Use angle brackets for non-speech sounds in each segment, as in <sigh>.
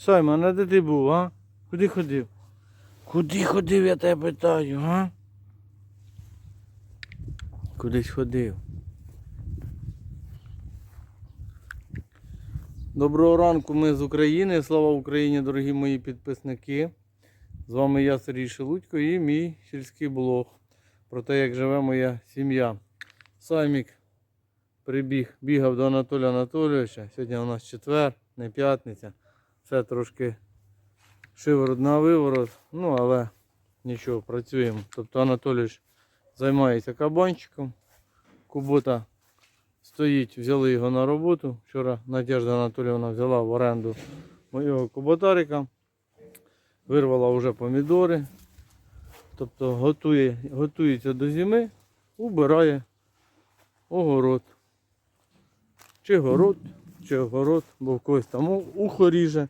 Саймон, а де ти був, а? Куди ходив? Куди ходив, я тебе питаю, а? Кудись ходив. Доброго ранку, ми з України. Слава Україні, дорогі мої підписники. З вами я Сергій Шелудько і мій сільський блог про те, як живе моя сім'я. Саймік прибіг, бігав до Анатолія Анатолійовича. Сьогодні у нас четвер, не п'ятниця. Це трошки шиворот на виворот. Ну, але нічого, працюємо. Тобто Анатолійович займається кабанчиком. Кубота стоїть, взяли його на роботу. Вчора Надежда Анатоліївна взяла в оренду моєго куботарика. Вирвала вже помідори. Тобто готує, готується до зими, убирає огород. Чи город, чи огород, бо в когось там ухо ріже.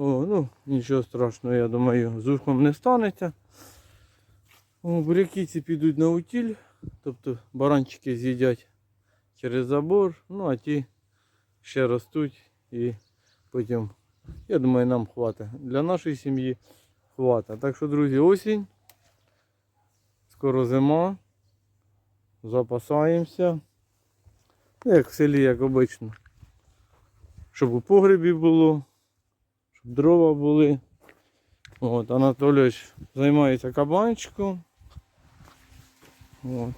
О, ну, нічого страшного, я думаю, з ухом не станеться. О, буряки ці підуть на утіль, тобто баранчики з'їдять через забор, ну а ті ще ростуть і потім, я думаю, нам хватить. Для нашої сім'ї хватить. Так що, друзі, осінь. Скоро зима. Запасаємося. Ну, Як в селі, як обично. Щоб у погребі було, дрова були. От, Анатолійович займається кабанчиком. От.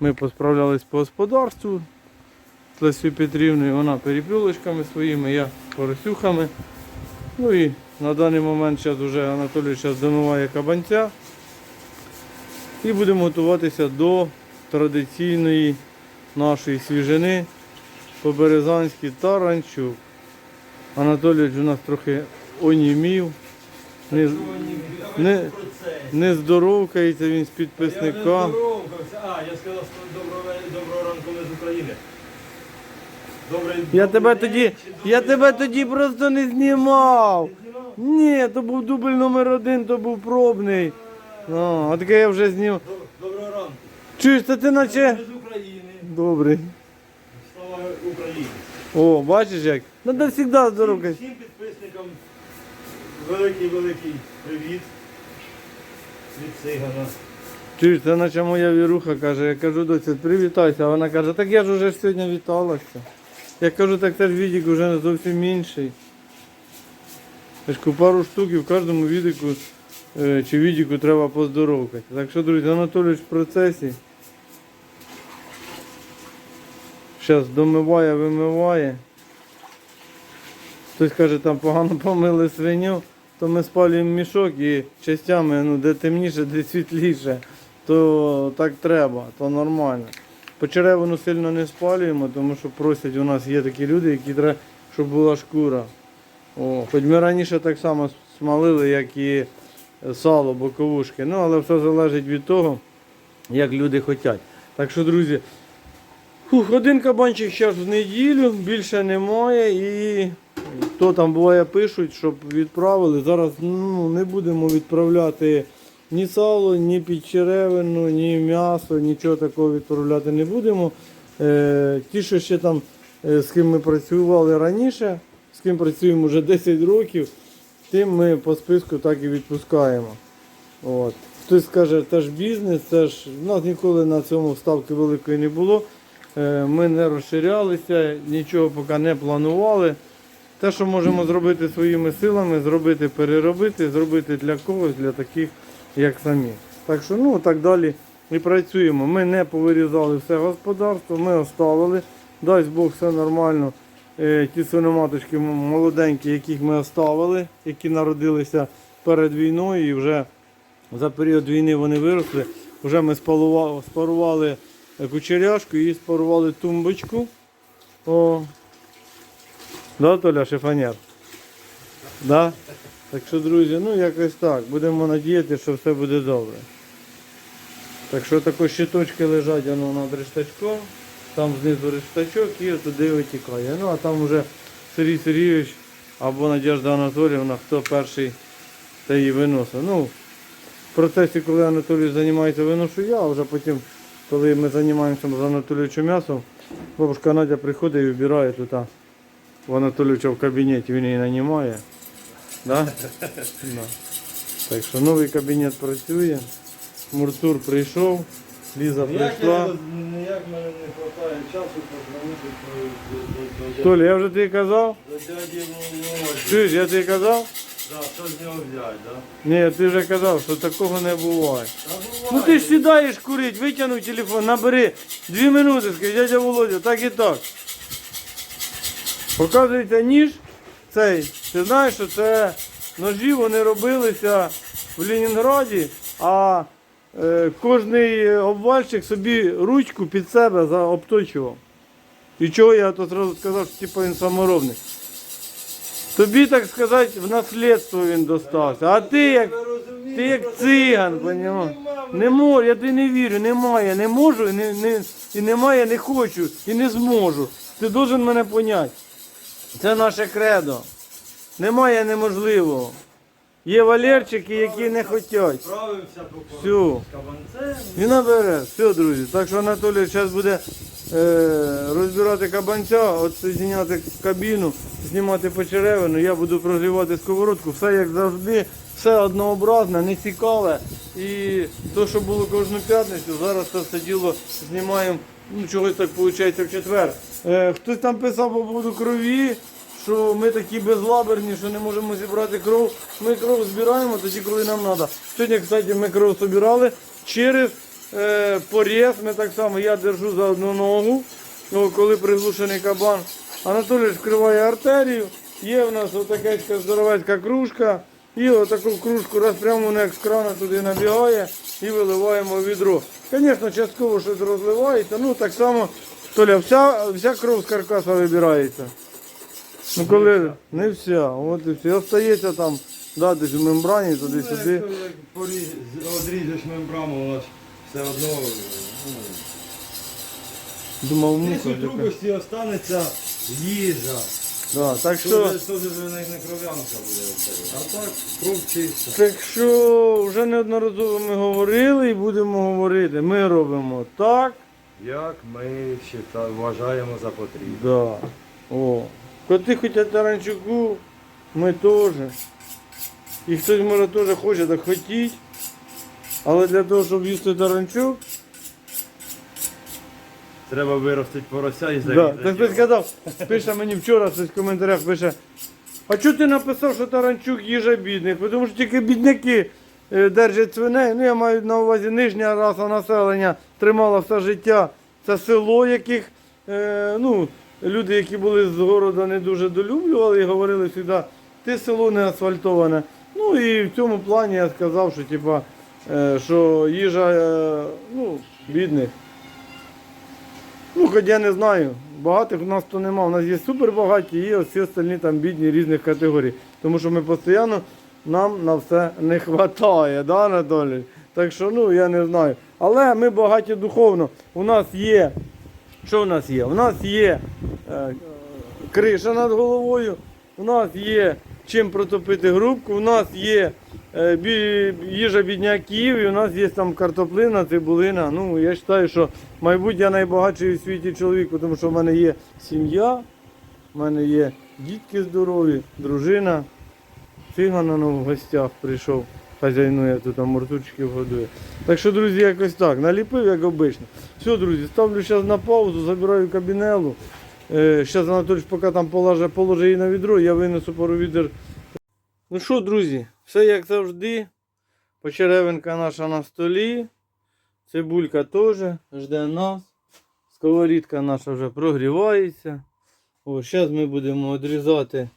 Ми посправлялись по господарству з Лесією Петрівною, вона перепілочками своїми, я поросюхами. Ну і на даний момент зараз вже Анатолій зараз кабанця. І будемо готуватися до традиційної нашої свіжини по-березанськи таранчук. Анатолійович у нас трохи онімів. Не, не, не здоровкається він з підписника. А, я сказав, що доброго, доброго ранку ми з України. Добрий, Я добрий тебе день тоді, чи я тебе тоді просто не знімав. Ти знімав? Ні, то був дубль номер один, то був пробний. Ну, а таке я вже знімав. Доб- Доброго ранку. Чуєш, та ти наче. Ми з України. Добрий. Слава Україні. О, бачиш як? Надо завжди Всім, здоровкатися. всім підписникам великий-великий привіт від Цигана. Чуєш, це наче моя віруха каже, я кажу, доця, привітайся. А вона каже, так я ж уже сьогодні віталася. Я кажу, так це ж відік вже не зовсім інший. Я ж кажу, пару штук і в кожному відіку е, чи відіку треба поздоровкати. Так що, друзі, Анатолійович в процесі. Зараз домиває, вимиває. Хтось каже, там погано помили свиню, то ми спалюємо мішок і частями, ну, де темніше, де світліше, то так треба, то нормально. Почеревину сильно не спалюємо, тому що просять, у нас є такі люди, які треба, щоб була шкура. О, хоч ми раніше так само смалили, як і сало, боковушки. Ну, але все залежить від того, як люди хочуть. Так що, друзі, фух, один кабанчик зараз в неділю, більше немає. І хто там буває пишуть, щоб відправили. Зараз ну, не будемо відправляти ні сало, ні підчеревину, ні м'ясо, нічого такого відправляти не будемо. Е, ті, що ще там, е, з ким ми працювали раніше, з ким працюємо вже <laughs> 10 років, тим ми по списку так і відпускаємо. От. Хтось скаже, це ж бізнес, це ж у нас ніколи на цьому ставки великої не було. Е, Ми не розширялися, нічого поки не планували. Те, що можемо зробити своїми силами, зробити, переробити, зробити для когось, для таких, як самі. Так що, ну так далі і працюємо. Ми не повирізали все господарство, ми оставили. Дасть Бог, все нормально. Е, Ті свиноматочки молоденькі, яких ми оставили, які народилися перед війною і вже за період війни вони виросли. Вже ми спарували кучеряшку і спарували тумбочку. О, Да, Толя, шифонер? Да? Так що, друзі, ну якось так. Будемо надіяти, що все буде добре. Так що тако щиточки лежать воно над рештачком, там знизу рештачок і туди витікає. Ну а там вже Сергій Сергійович або Надежда Анатоліївна, хто перший та її виносить. Ну, в процесі, коли Анатолій займається, виношу я, а вже потім, коли ми займаємося з Анатолійовичем м'ясом, бабушка Надя приходить і вбирає тут. в Анатолійовича в кабінеті, він її нанімає. Да? <laughs> Да. Так що новий кабінет працює. Муртур прийшов, Ліза прийшла. ніяк мене не вистачає часу позвонити Толя, я вже тобі казав? Чуєш, я тобі казав? Да, що з нього взяти? Ні, ти вже казав, що такого не буває. Та Ну ти ж сідаєш курить, витягнув телефон, набери дві минути, скажи, дядя Володя, так і так. Показується ніж цей. Ти знаєш, що це ножі вони робилися в Ленінграді, а е, кожний обвальщик собі ручку під себе заобточував. І чого я то зразу сказав, що типу він саморобний. Тобі, так сказати, в наслідство він достався. А ти як ти як циган, понімаєш? Не можу, я тобі не вірю, немає, не можу, і не, не, і немає, не хочу, і не зможу. Ти должен мене поняти. Це наше кредо. Немає неможливого. Є валерчики, які не хочуть. Кабанцем. І набере. Все, друзі. Так що Анатолій зараз буде розбирати кабанця, відсоединяти кабіну, знімати почеревину. Я буду прогрівати сковородку. Все як завжди, все однообразне, не цікаве. І то, що було кожну п'ятницю, зараз це все діло знімаємо. Ну, чогось так виходить в четвер. Е, хтось там писав по поводу крові. Що ми такі безлаберні, що не можемо зібрати кров. Ми кров збираємо тоді, коли нам треба. Сьогодні, кстати, ми кров збирали через е, поріз. Ми так само, я держу за одну ногу, ну, коли приглушений кабан. Анатолій вкриває артерію. Є в нас отака здоровецька кружка. І отаку кружку раз прямо вона як з крана туди набігає і виливаємо в відро. Звісно, частково щось розливається. Ну так само, Толя, вся, вся кров з каркаса вибирається. Ну коли не вся, от і все. Остається там, да, десь в мембрані, Ну, туди-сюди. поріз, одрізеш мембрану, воно ж все одно. ну, Думав, Десь муха. така. трубості останеться їжа. Да, так Що це вже не, не кров'янка буде. оце. А так кров чиста. так що вже неодноразово ми говорили і будемо говорити. Ми робимо так. Як ми вважаємо вважаємо за потрібне. Да. О. Коти хочуть таранчуку, ми теж. І хтось може теж хоче, так хотіть. Але для того, щоб їсти таранчук, Треба виростити порося і Да, зарізати. так його. сказав, пише мені вчора в коментарях, пише, а чого ти написав, що Таранчук їжа бідних? Бо Тому що тільки бідняки е, держать свиней. Ну я маю на увазі нижня раса населення тримала все життя. Це село, яких е, ну, люди, які були з города, не дуже долюблювали і говорили завжди, ти село не асфальтоване. Ну і в цьому плані я сказав, що типа, що їжа е, ну, бідних. Ну, хоч я не знаю. Багатих у нас то нема. У нас є супер багаті, і всі остальні там бідні різних категорій. Тому що ми постійно нам на все не вистачає, да, Анатолій? Так що, ну, я не знаю. Але ми багаті духовно. У нас є. Що у нас є? У нас є е, криша над головою, у нас є чим протопити грубку, у нас є е, їжа бідняків, і у нас є там картоплина, цибулина. Ну, я вважаю, що, мабуть, я найбагатший у світі чоловік, тому що в мене є сім'я, в мене є дітки здорові, дружина. Циган ну, в гостях прийшов, хазяйнує тут там мортучків годує. Так що, друзі, якось так. Наліпив, як обично. Все, друзі, ставлю зараз на паузу, забираю кабінелу. Зараз Анатолійович поки там положить, положить її на відро, я винесу пару відер. Ну що, друзі, все як завжди. Почеревинка наша на столі. Цибулька теж жде нас. Сковорідка наша вже прогрівається. О, зараз ми будемо відрізати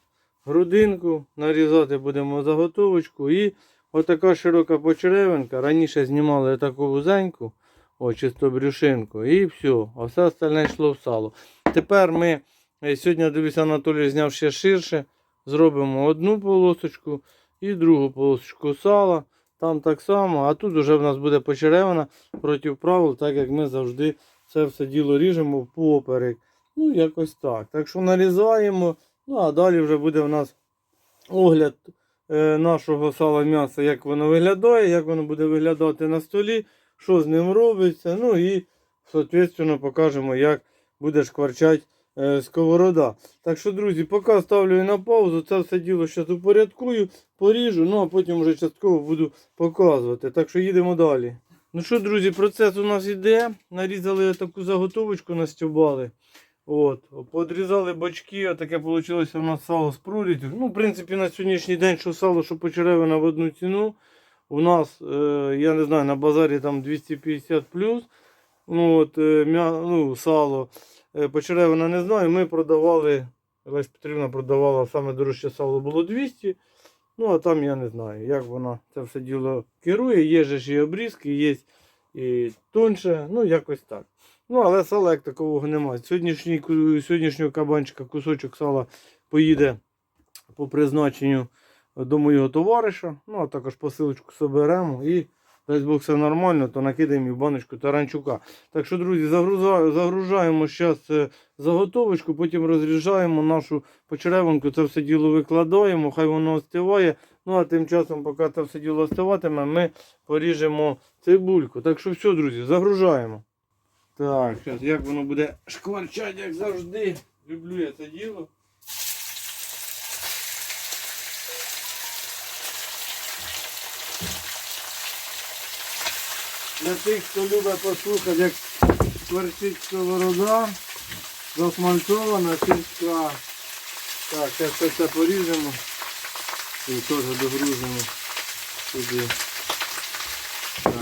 грудинку, нарізати будемо заготовочку. І отака широка почеревинка. Раніше знімали таку вузеньку, о, чисто брюшинку. І все. А все остальне йшло в сало. Тепер ми е, сьогодні дивлюся, Анатолій зняв ще ширше. Зробимо одну полосочку і другу полосочку сала. Там так само, а тут вже в нас буде почеревина проти правил, так як ми завжди це все діло ріжемо впоперек. Ну, якось так. Так що нарізаємо. Ну, а далі вже буде в нас огляд е, нашого сала м'яса, як воно виглядає, як воно буде виглядати на столі, що з ним робиться. Ну і, соответственно, покажемо, як буде шкварчати е, сковорода. Так що, друзі, поки ставлю на паузу, це все діло зараз упорядкую, поріжу, ну а потім вже частково буду показувати. Так що їдемо далі. Ну що, друзі, процес у нас іде. Нарізали таку заготовочку, настюбали. От, подрізали бочки, отаке вийшло у нас сало з прорізю. Ну, в принципі, на сьогоднішній день, що сало, що почеревина в одну ціну. У нас, е, я не знаю, на базарі там 250 плюс. Ну, от, е, м'я, ну, сало. Е, почеревина не знаю. Ми продавали, Лесь Петрівна продавала саме дорожче сало було 200. Ну, а там я не знаю, як вона це все діло керує. Є ж і обрізки, є і тонше, ну якось так. Ну, але сала як такового немає. Сьогоднішній, сьогоднішнього кабанчика кусочок сала поїде по призначенню до моєго товариша. Ну, а також посилочку соберемо і дасть Бог все нормально, то накидаємо і баночку таранчука. Так що, друзі, загружаємо зараз заготовочку, потім розріжаємо нашу почеревинку, це все діло викладаємо, хай воно остиває. Ну а тим часом, поки це все діло остиватиме, ми поріжемо цибульку. Так що все, друзі, загружаємо. Так, зараз як воно буде шкварчати, як завжди. Люблю я це діло. Для тих, хто любить послухати, як шкварчить сковорода, засмальцована сільська. Так, зараз це поріжемо і теж догрузимо сюди. Так.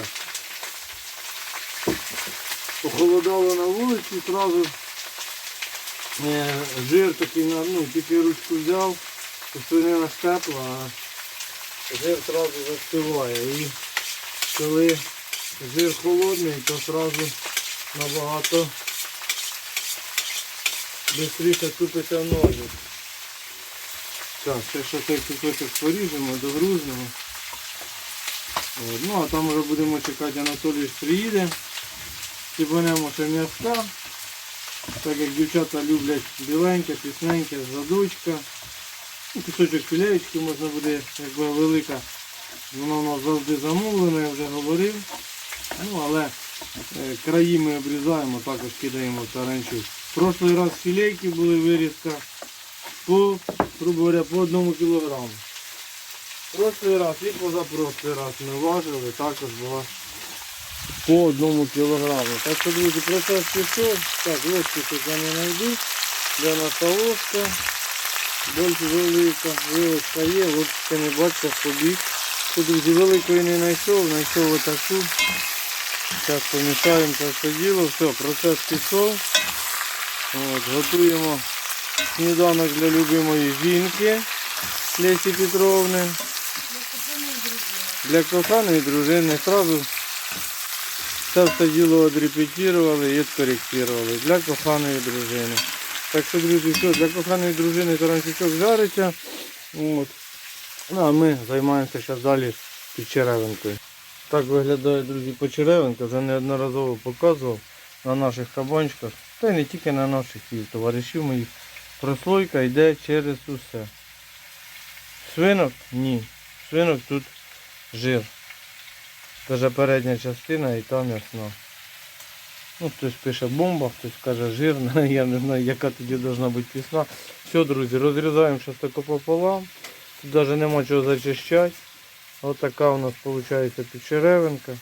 Похолодало на вулиці, одразу е, жир такий, ну, тільки ручку взяв, свинина ж тепла, а жир одразу застиває. І коли жир холодний, то одразу набагато швидше тупиться ноги. Так, ще ще цей кусочок поріжемо, догрузимо. От, ну а там вже будемо чекати, Анатолій приїде. Сібанемо ще м'яска. Так як дівчата люблять біленьке, пісненьке, задучка. Ну, кусочок філеєчки можна буде, якби велика. Воно у нас завжди замовлене, я вже говорив. Ну, але е, краї ми обрізаємо, також кидаємо в таранчук. Прошлий раз філейки були вирізка по, грубо говоря, по одному кілограму. Прошлий раз і позапрошлий раз ми важили, також була по одному кілограму. Так що, друзі, процес пішов. Так, ложки тут я не знайду. Де наша ложка. Більш велика. Вилочка є, ложка не бачите, побіг. Тут, друзі, великої не знайшов, знайшов отаку. Зараз помішаємо це все діло. Все, процес пішов. От, готуємо сніданок для любимої жінки Лесі Петровни. Для коханої дружини. Сразу це все діло одрепетірували і відкоректували для коханої дружини. Так що, друзі, все, для коханої дружини таранчичок жариться. От. Ну а ми займаємося зараз далі підчеревинкою. Так виглядає, друзі, почеревинка, вже неодноразово показував на наших кабанчиках, та й не тільки на наших і товаришів моїх. Прослойка йде через усе. Свинок? Ні. Свинок тут жир. Каже передня частина і там м'ясна. Ну, хтось пише бомба, хтось каже жирна, <laughs> я не знаю, яка тоді повинна бути пісна. Все, друзі, розрізаємо зараз тако пополам. Тут навіть нема чого зачищати. Ось така у нас виходить підчеревинка.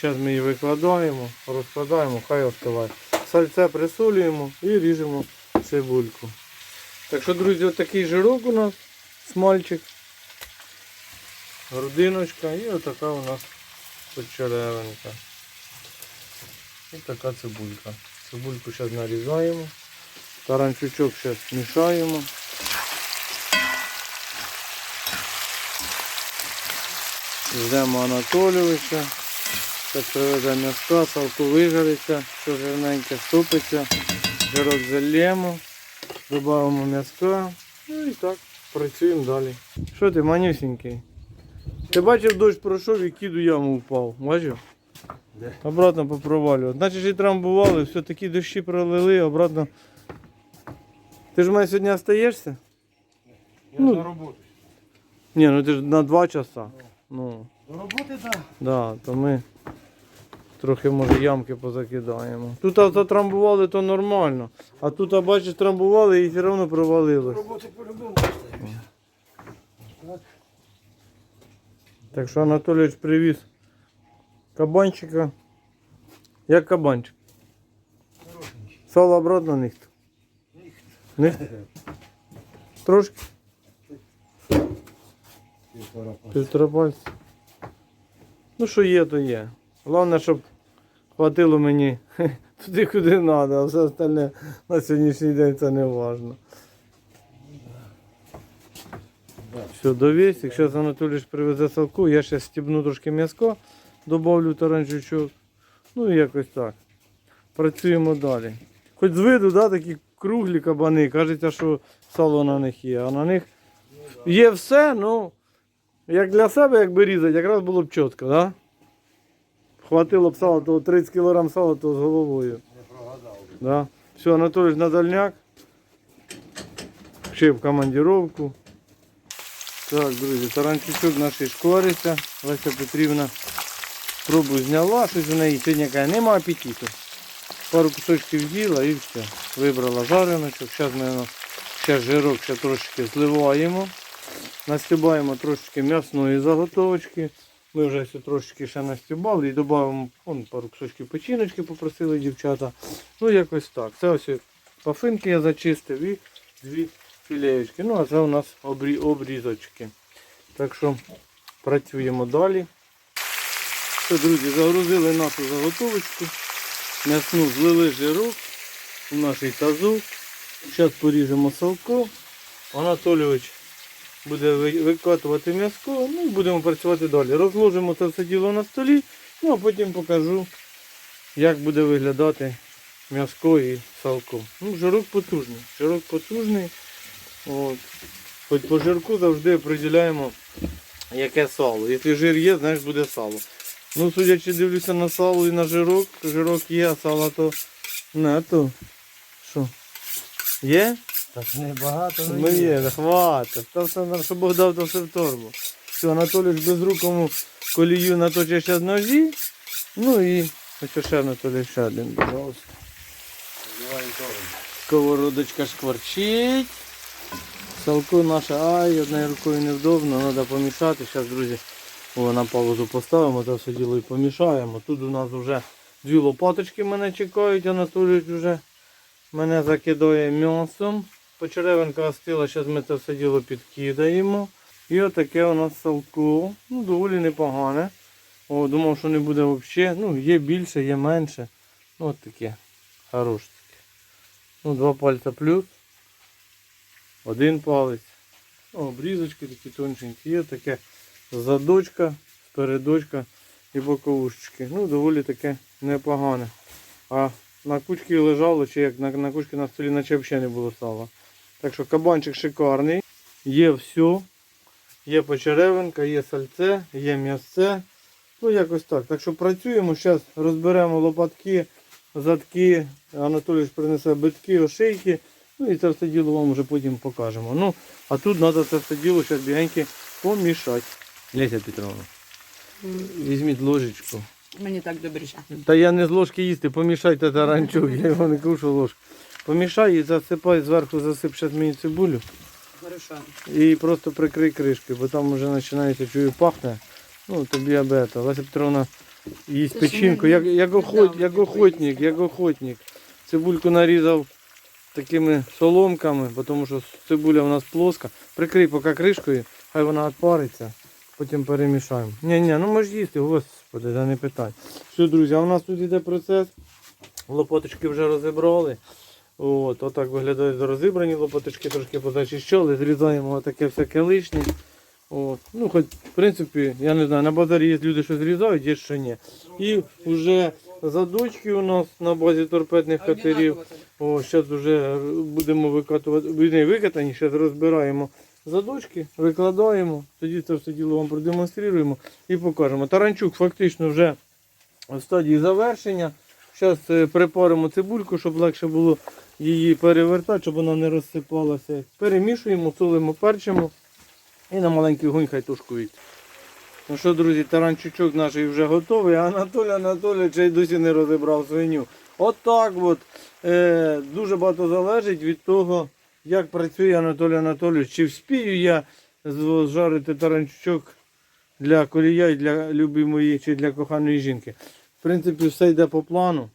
Зараз ми її викладаємо, розкладаємо, хай остиває. Сальце присолюємо і ріжемо цибульку. Так що, друзі, отакий жирок у нас, смальчик, грудиночка і отака у нас почеревинка. І така цибулька. Цибульку зараз нарізаємо. Таранчучок зараз мішаємо. Ждемо Анатолійовича. Зараз привезе м'яска, салку вижариться, все жирненьке ступиться, жирок зальємо, додаємо м'яска. Ну і так, працюємо далі. Що ти, манюсенький? Ти бачив, дощ пройшов і кіду яму впав. Бачив? Де? Обратно попровалював. Значить і трамбували, все такі дощі пролили, обратно. Ти ж у мене сьогодні остаєшся? Я Ну. на роботу. Ні, ну ти ж на два часа. Ну, До роботи, так. да, то ми Трохи може ямки позакидаємо. Тут а, затрамбували, то нормально. А тут, а, бачиш, трамбували і все одно провалилось. Роботи по-любому остаються. Так що Анатолійович привіз кабанчика. Як кабанчик? Хорошенький. Сало обратно ніхто. Ніхто. Ні? Трошки, Півтора пальця. Ну що є, то є. Головне, щоб хватило мені <laughs> туди, куди треба, а все остальне на сьогоднішній день це не. Да. Все, довесь. Якщо Анатолійович привезе салку, я ще стібну трошки м'язко, добавлю таранчучок. Ну і якось так. Працюємо далі. Хоч з виду, да, такі круглі кабани, кажеться, що сало на них є, а на них є все, ну, як для себе, якби різати, якраз було б чітко, да? Хватило б сала, то 30 кг сала, то з головою. Не прогадав. Да. Все, Анатолій на дальняк. Ще в командировку. Так, друзі, таранчучок наш шкориться. Леся Петрівна пробу зняла, щось у неї сьогодні каже, нема апетиту. Пару кусочків з'їла і все. Вибрала жареночок. Зараз ми ще жирок ще трошки зливаємо. Настібаємо трошечки м'ясної заготовочки. Ми вже все трошечки ще настібали і додаємо вон, пару кусочків печіночки попросили дівчата. Ну якось так. Це ось пафинки я зачистив і дві філеєчки. Ну а це у нас обрі... обрізочки. Так що працюємо далі. Все, друзі, загрузили нашу заготовочку. М'ясну злили жирок у наш тазу. Зараз поріжемо салко. Анатолійович буде викатувати м'яско, ну і будемо працювати далі. Розложимо це все діло на столі, ну а потім покажу, як буде виглядати м'яско і салко. Ну, жирок потужний. Жирок потужний. От. Хоч по жирку завжди приділяємо яке сало. Якщо жир є, значить буде сало. Ну, судячи, дивлюся на сало і на жирок, жирок є, а сало то не то. Що? Є? Так небагато. Ну є, хватить. Та все, на- що Бог дав, то все в торбу. Все, Анатолій безрукому колію наточить ще з ножі. Ну і ось ще Анатолій ще один, пожалуйста. Сковородочка шкварчить. Салко наше, ай, однією рукою невдобно, треба помішати. Зараз, друзі, о, на паузу поставимо, це все діло і помішаємо. Тут у нас вже дві лопаточки мене чекають, Анатолій вже мене закидає м'ясом. Почеревинка остила, зараз ми це все діло підкидаємо. І отаке у нас салко. Ну, доволі непогане. О, думав, що не буде взагалі. Ну, є більше, є менше. Ну, от таке. Хороше. Ну, два пальця плюс. Один палець. Ну, обрізочки такі тонченькі. Є таке задочка, спередочка і боковушечки. Ну, доволі таке непогане. А на кучці лежало, чи як на, на кучці на столі наче взагалі не було сала. Так що кабанчик шикарний. Є все. Є почеревинка, є сальце, є м'ясце. Ну якось так. Так що працюємо. Зараз розберемо лопатки, задки. Анатолій принесе битки, ошейки. Ну і це все діло вам вже потім покажемо. Ну, а тут треба це все діло зараз бігеньки помішати. Леся Петровна, візьміть ложечку. Мені так добріше. Та я не з ложки їсти, помішайте таранчук, я його не кушу ложку. Помішай і засипай зверху, засип ще мені цибулю Хорошо. і просто прикрий кришкою, бо там вже починається, чую, пахне. Ну, тобі це. Леся Петровна їсть печінку, як, як, охот, як охотник, як охотник. Цибульку нарізав такими соломками, тому що цибуля у нас плоска. Прикрий поки кришкою, хай вона відпариться, потім перемішаємо. Ні, ні, ну можеш їсти, господи, да не питай. Все, друзі, а у нас тут йде процес. Лопаточки вже розібрали. От, отак виглядають розібрані лопаточки, трошки позачищали, зрізаємо отаке всяке лишнє. От. Ну, хоч, в принципі, я не знаю, на базарі є люди, що зрізають, є що ні. І вже задочки у нас на базі торпедних катерів. О, зараз вже будемо викатувати, не викатані, зараз розбираємо задочки, викладаємо, тоді це все діло вам продемонструємо і покажемо. Таранчук фактично вже в стадії завершення. Зараз припаримо цибульку, щоб легше було її перевертати, щоб вона не розсипалася. Перемішуємо, солимо, перчимо і на маленький огонь хай тушкують. Ну що, друзі, таранчучок наш вже готовий, Анатолій Анатолійович й досі не розібрав свиню. От так от. Е, дуже багато залежить від того, як працює Анатолій Анатолійович. Чи вспію я зжарити таранчучок для колія і для любимої чи для коханої жінки. В принципі, все йде по плану.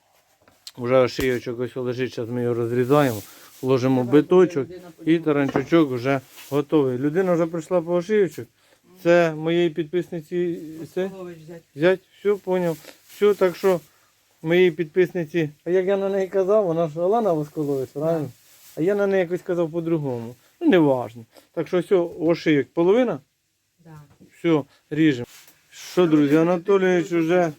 Вже шийочок ось лежить, зараз ми його розрізаємо, ложимо биточок і таранчучок вже готовий. Людина вже прийшла по ошийочок. Це моєї підписниці це, взять, все, поняв. Все, так що моїй підписниці, а як я на неї казав, вона ж Олена Восколовець, правильно? А я на неї якось казав по-другому. Ну, не важно. Так що все, ошийок половина, Да. все, ріжемо. Що, друзі, Анатолійович вже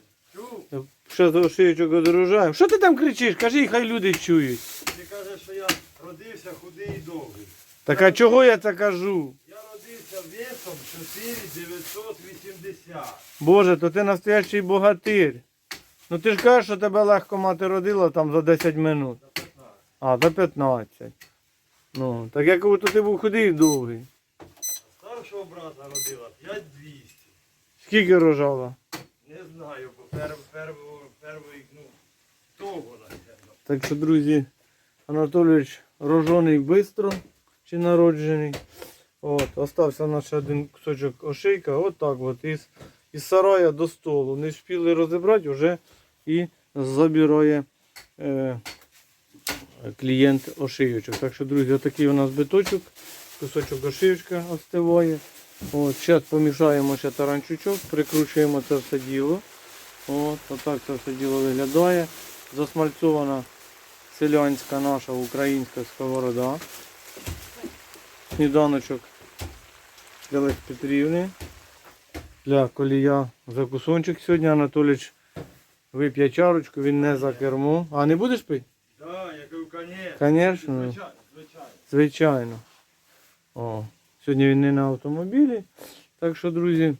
ще за ошийочок одорожаємо. Що ти там кричиш? Кажи, хай люди чують. Ти кажеш, що я родився худий і довгий. Так а чого я це кажу? Я родився весом 4980. Боже, то ти настоящий богатир. Ну ти ж кажеш, що тебе легко мати родила там за 10 минут. За 15. А, за 15. Ну, так як то ти був худий і довгий. Старшого брата родила 5200. Скільки рожала? Не знаю, бо перв, перв, перший, ну, того, напевно. Так що, друзі, Анатолійович рожений швидко чи народжений. От, остався ще один кусочок ошейка. От так от, із, із сарая до столу. Не встигли розібрати, вже і забирає е, клієнт ошийочок. Так що, друзі, отакий у нас биточок, кусочок ошийочка остиває. От, зараз помішаємо ще таранчучок, прикручуємо це все діло. От, отак це все діло виглядає. Засмальцована селянська наша українська сковорода. Сніданочок для Лесі Петрівни. Для колія закусончик сьогодні Анатолійович вип'є чарочку, він не за кермо. А не будеш пити? Да, я кажу, конечно. Звичайно, звичайно. Звичайно. О, сьогодні він не на автомобілі. Так що, друзі,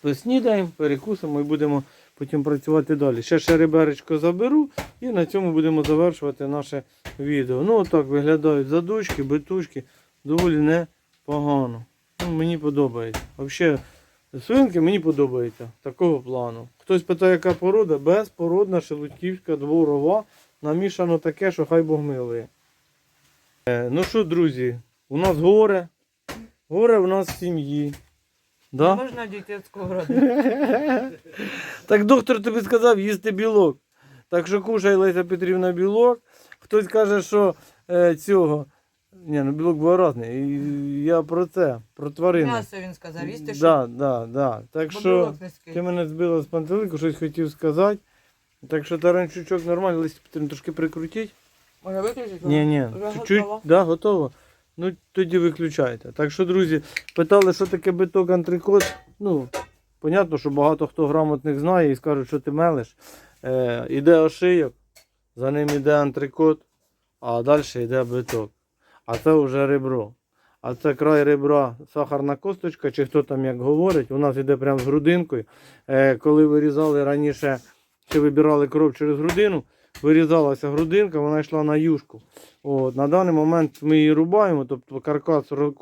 поснідаємо, перекусимо і будемо потім працювати далі. Ще ще заберу і на цьому будемо завершувати наше відео. Ну, отак виглядають задушки, битушки. Доволі непогано. Ну, мені подобається. Взагалі, свинки мені подобаються такого плану. Хтось питає, яка порода? Безпородна шелудьківська дворова. Намішано таке, що хай Бог милує. Е, Ну що, друзі, у нас горе. Горе в нас в сім'ї. Да? Можна дійти сковороди. <laughs> Так доктор тобі сказав їсти білок. Так що кушай Леся Петрівна білок. Хтось каже, що е, цього. Ні, ну білок був різний. І Я про це, про тварини. М'ясо він сказав, їсти що? Да, да, да. Так Бо що білок низький. ти мене збила з пантелику, щось хотів сказати. Так що таранчучок нормально, Леся Петрівна трошки прикрутіть. Може виключити? Ні, ні, Вже чуть-чуть, готово? да, готово. Ну тоді виключайте. Так що, друзі, питали, що таке биток антрикот. Ну, понятно, що багато хто грамотних знає і скажуть, що ти мелиш. Е, іде ошийок, за ним іде антрикот, а далі йде биток. А це вже ребро. А це край ребра сахарна косточка, чи хто там як говорить, у нас йде прямо з грудинкою. Е, коли вирізали раніше, чи вибирали кров через грудину, вирізалася грудинка, вона йшла на юшку. От, на даний момент ми її рубаємо, тобто каркас е,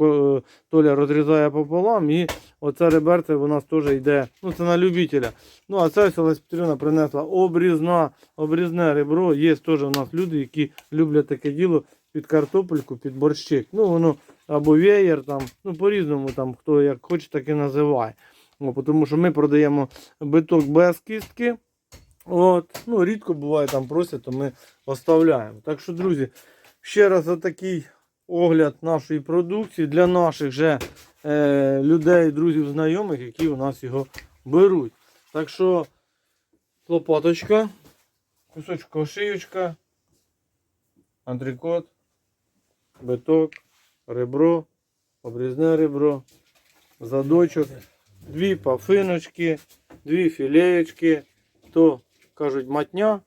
Толя розрізає пополам і оце реберце у нас теж йде. Ну це на любителя. Ну а це Олесь Петрівна принесла обрізна, обрізне ребро. Є теж у нас люди, які люблять таке діло під картопельку, під борщик. Ну воно або веєр там, ну по-різному там хто як хоче, так і називає. О, тому що ми продаємо биток без кістки. От, ну, рідко буває там просять, то ми оставляємо. Так що, друзі, ще раз такий огляд нашої продукції для наших же е, людей, друзів, знайомих, які у нас його беруть. Так що лопаточка, кусочок ошиючка, антрикот, биток, ребро, обрізне ребро, задочок, дві пафиночки, дві філеєчки, то кажуть матня,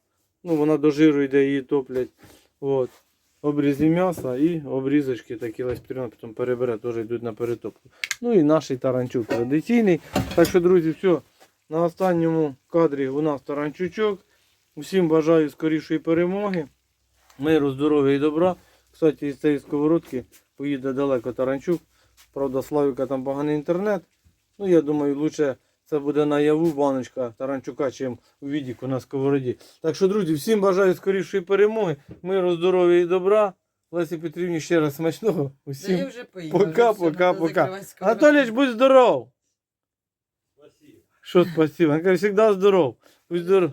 ну вона до жиру йде, її топлять. От. Обрізі м'яса і обрізочки такі ласпірина, потім перебере, теж йдуть на перетопку. Ну і наш таранчук традиційний. Так що, друзі, все. На останньому кадрі у нас таранчучок. Усім бажаю скорішої перемоги, миру, здоров'я і добра. Кстати, із цієї сковородки поїде далеко таранчук. Правда, Славіка там поганий інтернет. Ну, я думаю, лучше це буде наяву баночка Таранчука, чим у відіку на сковороді. Так що, друзі, всім бажаю скорішої перемоги, миру, здоров'я і добра. Лесі Петрівні ще раз смачного. Да Усім. я вже поїла. Пока, вже пока, пока. Анатолійович, будь здоров! Спасибо. Що спасибо? Він каже, завжди здоров. Будь здоров.